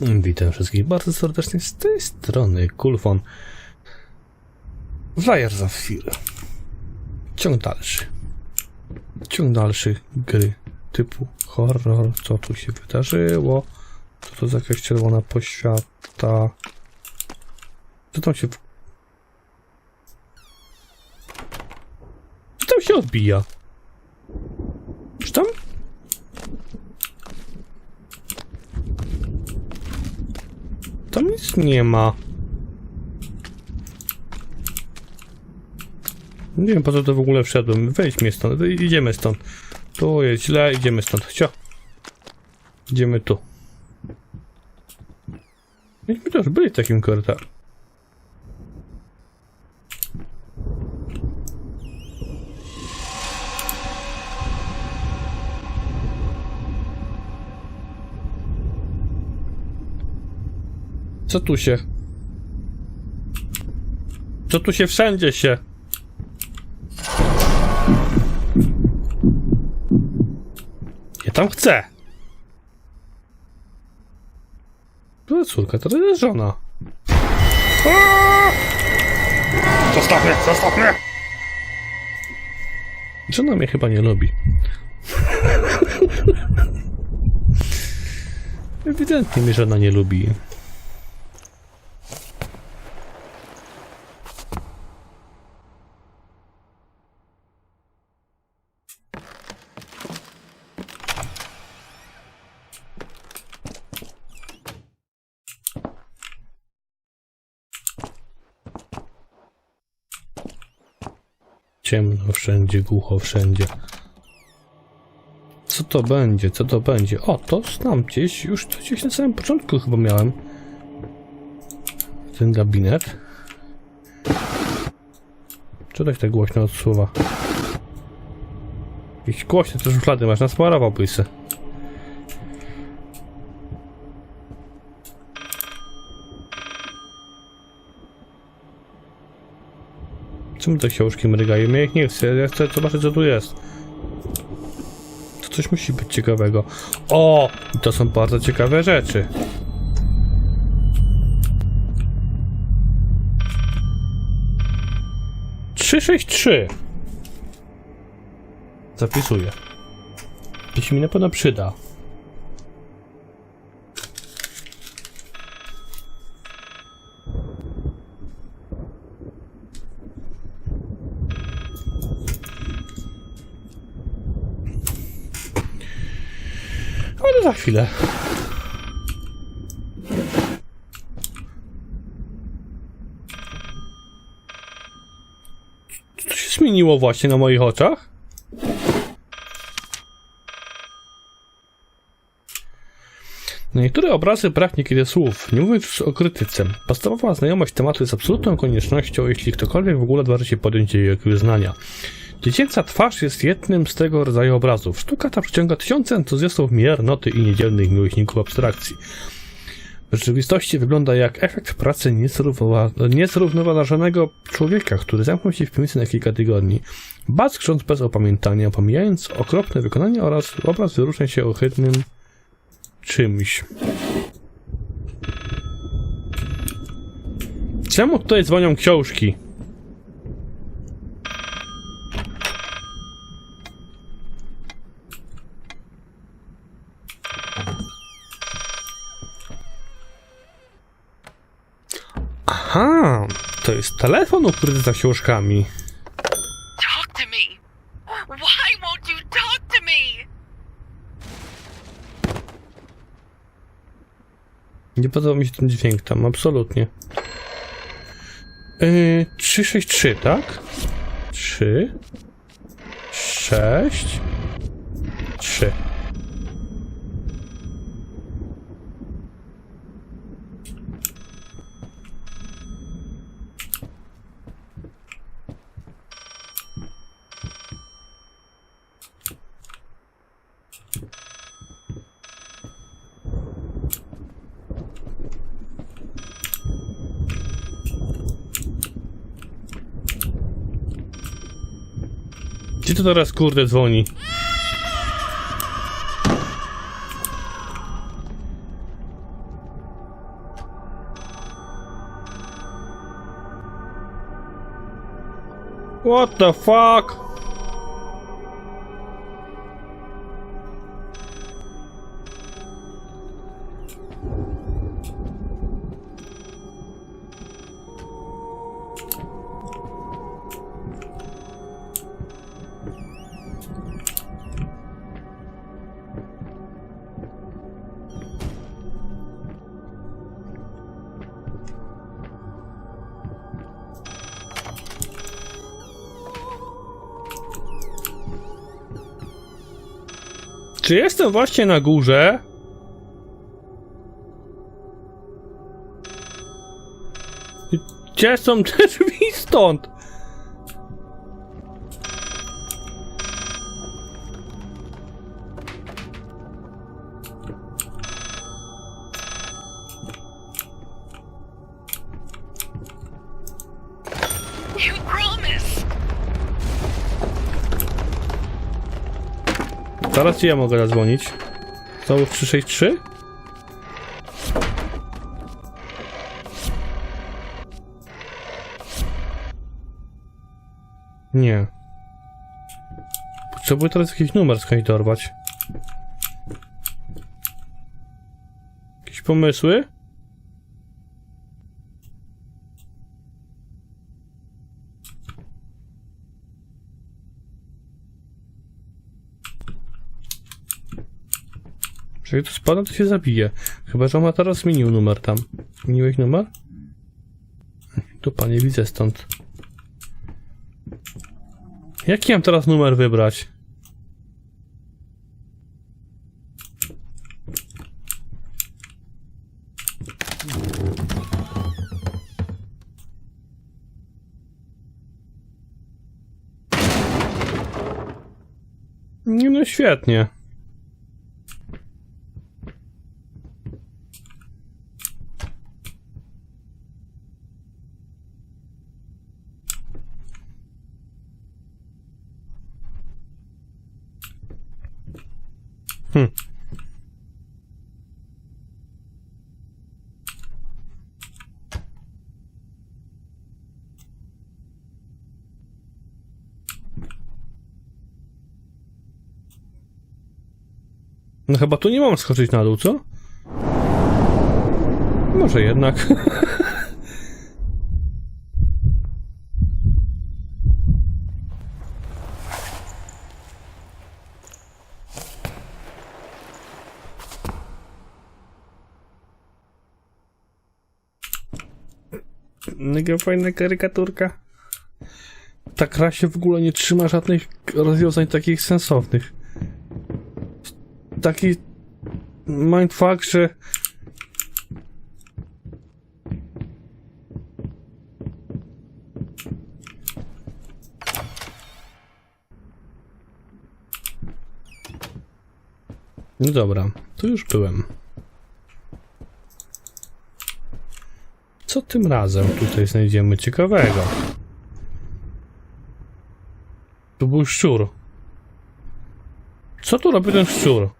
Witam wszystkich bardzo serdecznie z tej strony Kulfon. Flyer Zafir. Ciąg dalszy. Ciąg dalszy gry typu horror. Co tu się wydarzyło? Co to za jakaś czerwona poświata? Co tam się... w- Co tam się odbija? Czy tam? Tam nic nie ma. Nie wiem po co to w ogóle wszedłem. Wejdźmy stąd, idziemy stąd. Tu jest źle, idziemy stąd. Cio. Idziemy tu. Myśmy też byli w takim korytarzu. Co tu się? Co tu się wszędzie się? Ja tam chcę. To córka, to jest żona. Zostaw mnie, zostaw mnie! Żona mnie chyba nie lubi. Ewidentnie mnie żona nie lubi. Ciemno wszędzie, głucho wszędzie. Co to będzie? Co to będzie? O, to znam gdzieś. Już to gdzieś na samym początku chyba miałem. Ten gabinet. Co tak tak głośno od słowa? Jakieś głośne te szuflady masz, nasmarowałbyś se. Czemu te książki mrygają? Ja ich nie chcę, ja chcę zobaczyć co tu jest. To coś musi być ciekawego. O! To są bardzo ciekawe rzeczy. Trzy, sześć, trzy. Zapisuję. To się mi na pewno przyda. Za chwilę. Co się zmieniło właśnie na moich oczach? Niektóre obrazy brak niekiedy słów, nie mówiąc już o krytyce. Podstawowa znajomość tematu jest absolutną koniecznością, jeśli ktokolwiek w ogóle odważy się podjąć jej wyznania. Dziecięca twarz jest jednym z tego rodzaju obrazów. Sztuka ta przyciąga tysiące entuzjastów miernoty i niedzielnych miłośników abstrakcji. W rzeczywistości wygląda jak efekt pracy niezrównowa- niezrównoważonego człowieka, który zamknął się w piwnicy na kilka tygodni. Bas krząc bez opamiętania, pomijając okropne wykonanie oraz obraz wyróżnia się ohydnym czymś. Czemu tutaj dzwonią książki? Aha, to jest telefon ukryty za książkami. Talk to me. Why won't you talk to me? Nie podoba mi się ten dźwięk tam, absolutnie. Yy, 363, tak? 3 6 3 to teraz kurde dzwoni? What the fuck? Czy jestem właśnie na górze? Gdzie są te drzwi stąd? Zaraz ci ja mogę zadzwonić. Znowu 363? Nie. Potrzebuję teraz jakiś numer skądś dorwać. Jakieś pomysły? Jeżeli tu spadnę, to się zabije. Chyba, że on ma teraz zmienił numer tam. Zmieniłeś numer? Tu panie widzę stąd. Jaki mam teraz numer wybrać? Nie no świetnie. Chyba tu nie mam skoczyć na dół, co? Może jednak. Mega fajna karykaturka. Ta gra się w ogóle nie trzyma żadnych rozwiązań takich sensownych. Taki mindfuck, że... No dobra, to już byłem. Co tym razem tutaj znajdziemy ciekawego? Tu był szczur. Co tu robi ten szczur?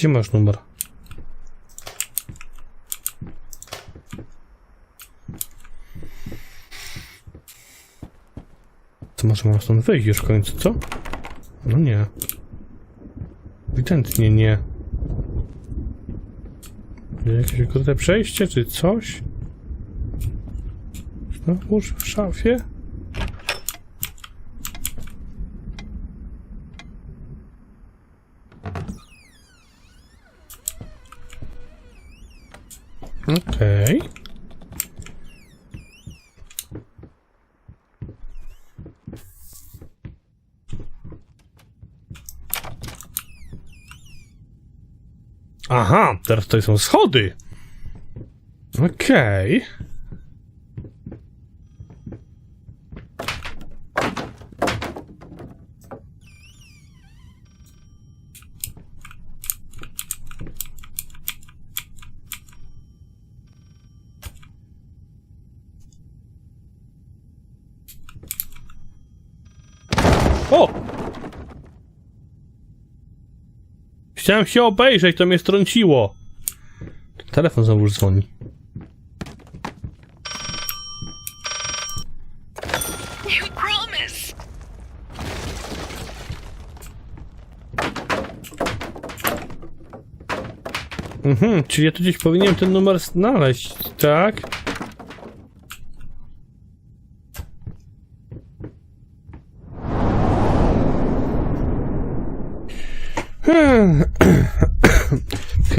Gdzie masz numer? To może mam stąd wyjść już w końcu, co? No nie. Ewidentnie nie. Jakieś ukryte przejście, czy coś? Znowuż w szafie? teraz tutaj są schody. Okej. Okay. O! Chciałem się obejrzeć, to mnie strąciło. Telefon znowu już dzwoni. Mhm, czyli ja tu gdzieś powinienem ten numer znaleźć, tak? Hmm.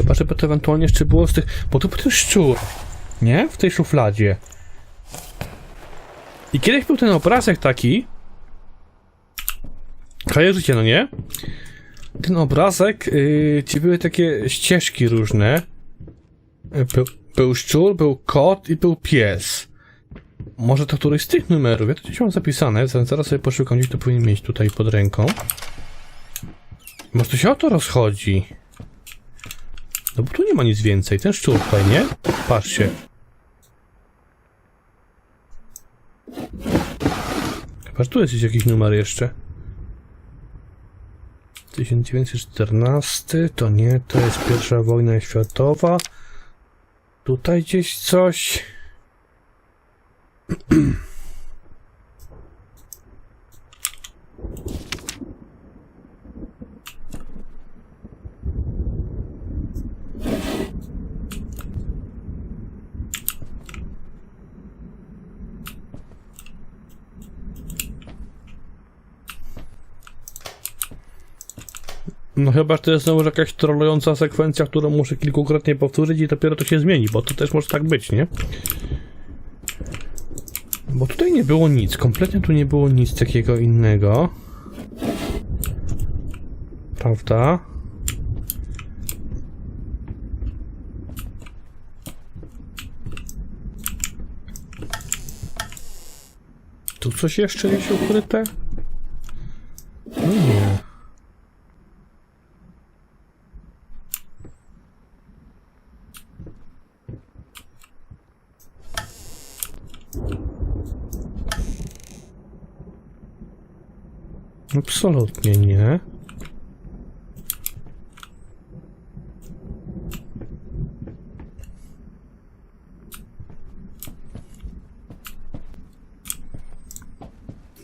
Chyba, żeby to ewentualnie jeszcze było z tych... Bo tu był ten szczur, nie? W tej szufladzie. I kiedyś był ten obrazek taki... Kojarzycie, no nie? ten obrazek, yy, ci były takie ścieżki różne. Był, był szczur, był kot i był pies. Może to któryś z tych numerów. Ja to gdzieś mam zapisane, zaraz sobie poszukam, gdzieś to powinien mieć tutaj pod ręką. Może to się o to rozchodzi. No bo tu nie ma nic więcej. Ten szczur tutaj, nie? Patrzcie. Że tu jest jakiś numer jeszcze. 1914, to nie, to jest pierwsza wojna światowa. Tutaj gdzieś coś. No chyba, że to jest znowu jakaś trollująca sekwencja, którą muszę kilkukrotnie powtórzyć i dopiero to się zmieni, bo to też może tak być, nie? Bo tutaj nie było nic, kompletnie tu nie było nic takiego innego. Prawda? Tu coś jeszcze jest ukryte? No nie. Absolutnie nie.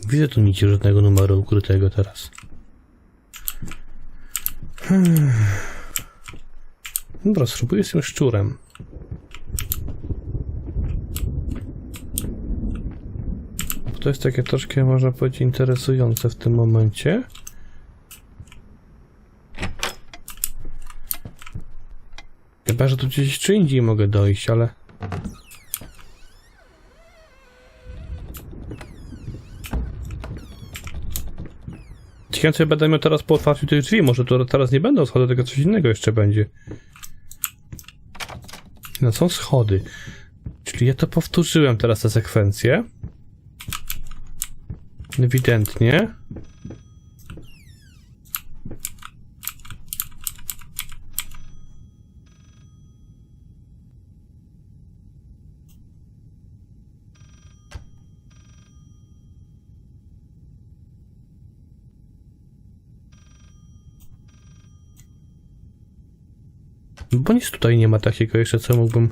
Widzę tu nic żadnego numeru ukrytego teraz. Hmm. Dobra, spróbuję z tym szczurem. To jest takie troszkę, można powiedzieć, interesujące w tym momencie. Chyba, że tu gdzieś jeszcze indziej mogę dojść, ale... Ciekawe, co ja będę miał teraz po otwarciu tych drzwi. Może to teraz nie będą schody, tylko coś innego jeszcze będzie. No, są schody. Czyli ja to powtórzyłem teraz tę sekwencję. Ewidentnie. Bo nic tutaj nie ma takiego jeszcze, co mógłbym...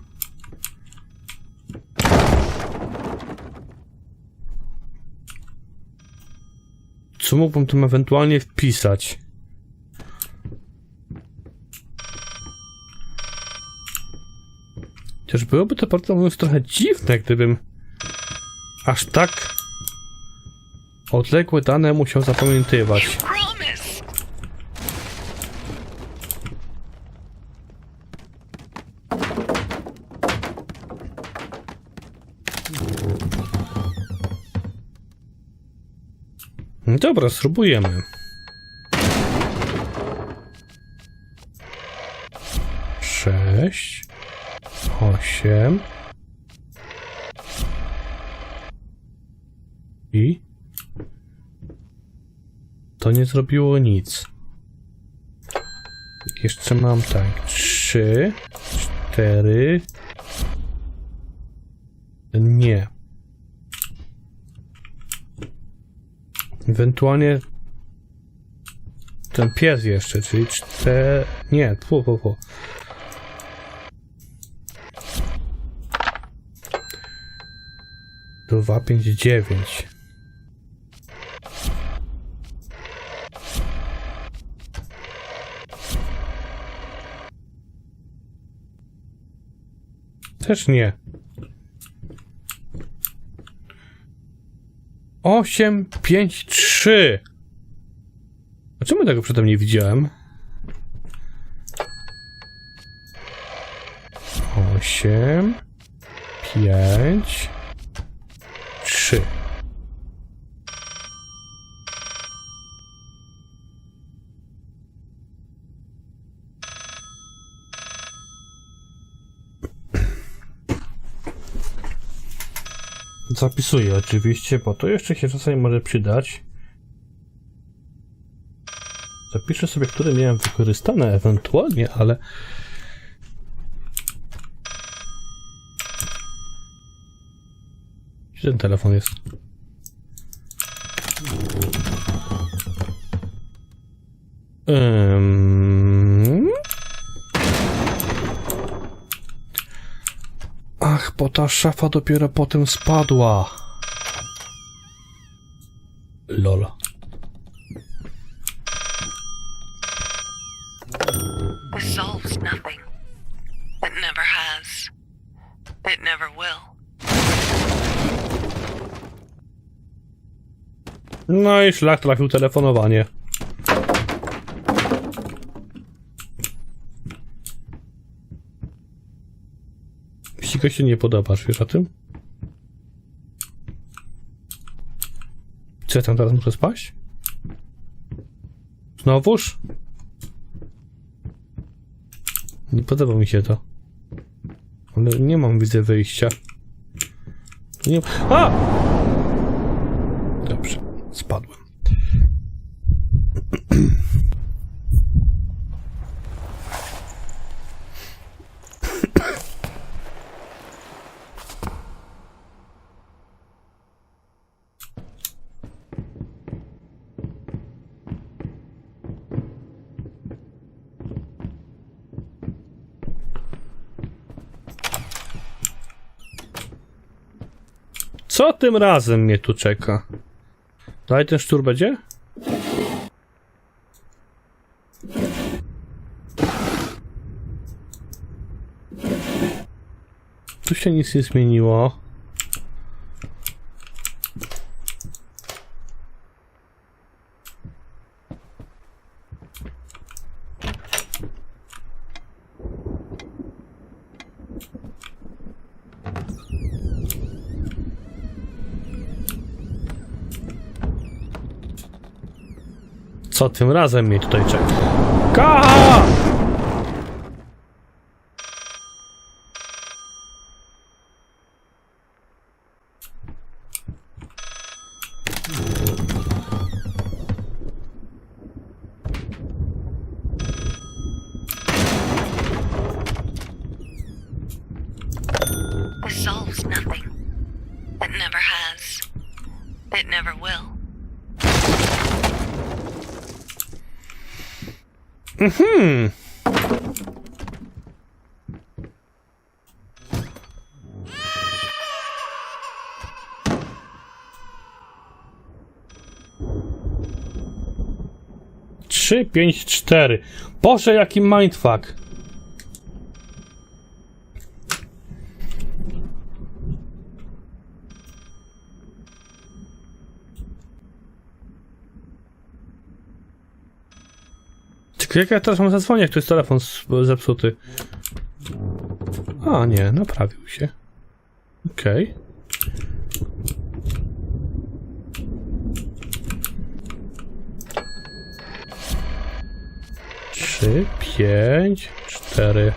Co mógłbym tam ewentualnie wpisać? Chociaż byłoby to prawdę mówiąc trochę dziwne, gdybym aż tak odległe dane musiał zapamiętywać. Dobra, spróbujemy. Sześć, osiem i to nie zrobiło nic. Jeszcze mam tak, trzy, cztery, nie. Ewentualnie ten pies jeszcze, czyli cztery... Nie, pu, pu, pu. Dwa, pięć, dziewięć. Też nie. Osiem, pięć, trzy. A czemu tego przedtem nie widziałem? Osiem, pięć, trzy. Zapisuję oczywiście, bo to jeszcze się czasami może przydać. Zapiszę sobie, które miałem wykorzystane ewentualnie, ale... Gdzie ten telefon jest? Ym... ta szafa dopiero potem spadła. Lol. This solves nothing. It never has. It never will. No i szlak trafił telefonowanie. Go się nie podobasz, wiesz o tym? Co ja tam teraz muszę spaść? Znowuż? Nie podoba mi się to. Ale nie mam widzę wyjścia. Nie... A! Co tym razem mnie tu czeka? Dalej ten szczur będzie? Tu się nic nie zmieniło. Co tym razem mnie tutaj czeka? Kaha! This solves nothing. It never has. It never will. Hmm. Trzy, pięć, cztery. Boże, jaki mindfuck. Jak ja teraz mam zadzwonić, tu jest telefon zepsuty? A, nie, naprawił się. Okej. Trzy, pięć, cztery.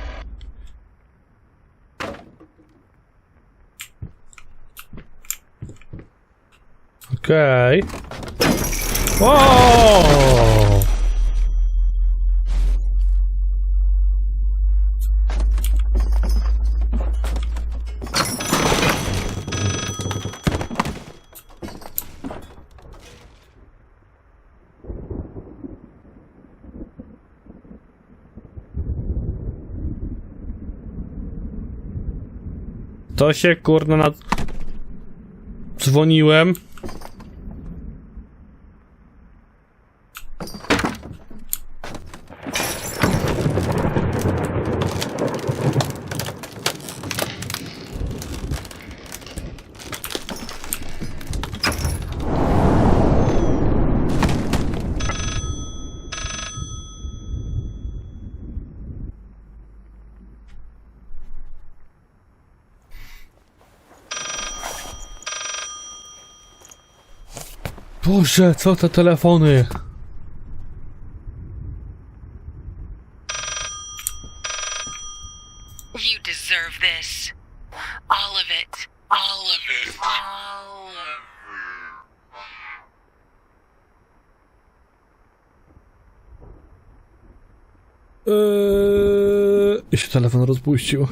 Okej. Wow! To się kurna na... Dzwoniłem. Boże, co te telefony? You deserve this. All of it. All of it. All of it. Eee, i się telefon rozpuścił.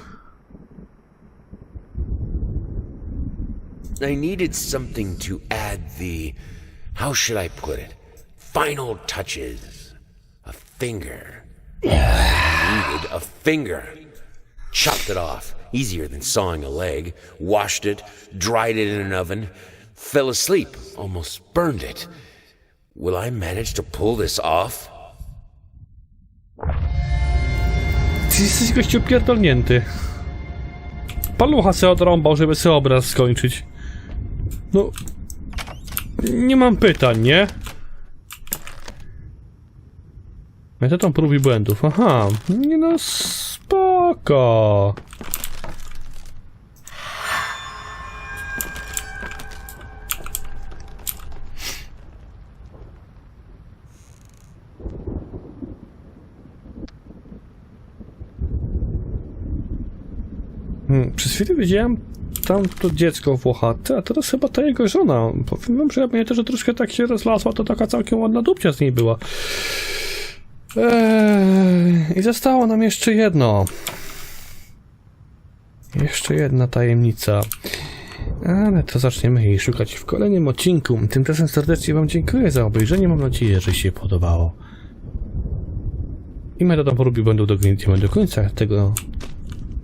I needed something to add the. How should I put it? Final touches. A finger. Needed a finger. Chopped it off. Easier than sawing a leg. Washed it. Dried it in an oven. Fell asleep. Almost burned it. Will I manage to pull this off? Ty jesteś gościu pierdolnięty. Palucha se odrąbał, żeby sobie obraz skończyć. No... Nie mam pytań, nie? Metodą prób i błędów. Aha. Nie no, spoko. Hmm, przez chwilę widziałem tam to dziecko włochate, a teraz chyba ta jego żona. Powiem wam, że ja pamiętam, że troszkę tak się rozlasła, to taka całkiem ładna dupcia z niej była. Eee, I zostało nam jeszcze jedno. Jeszcze jedna tajemnica. Ale to zaczniemy jej szukać w kolejnym odcinku. Tymczasem serdecznie Wam dziękuję za obejrzenie. Mam nadzieję, że się podobało. I metodą porubi będą do, do końca tego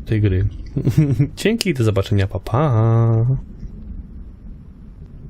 tej gry. Dzięki, do zobaczenia, pa pa.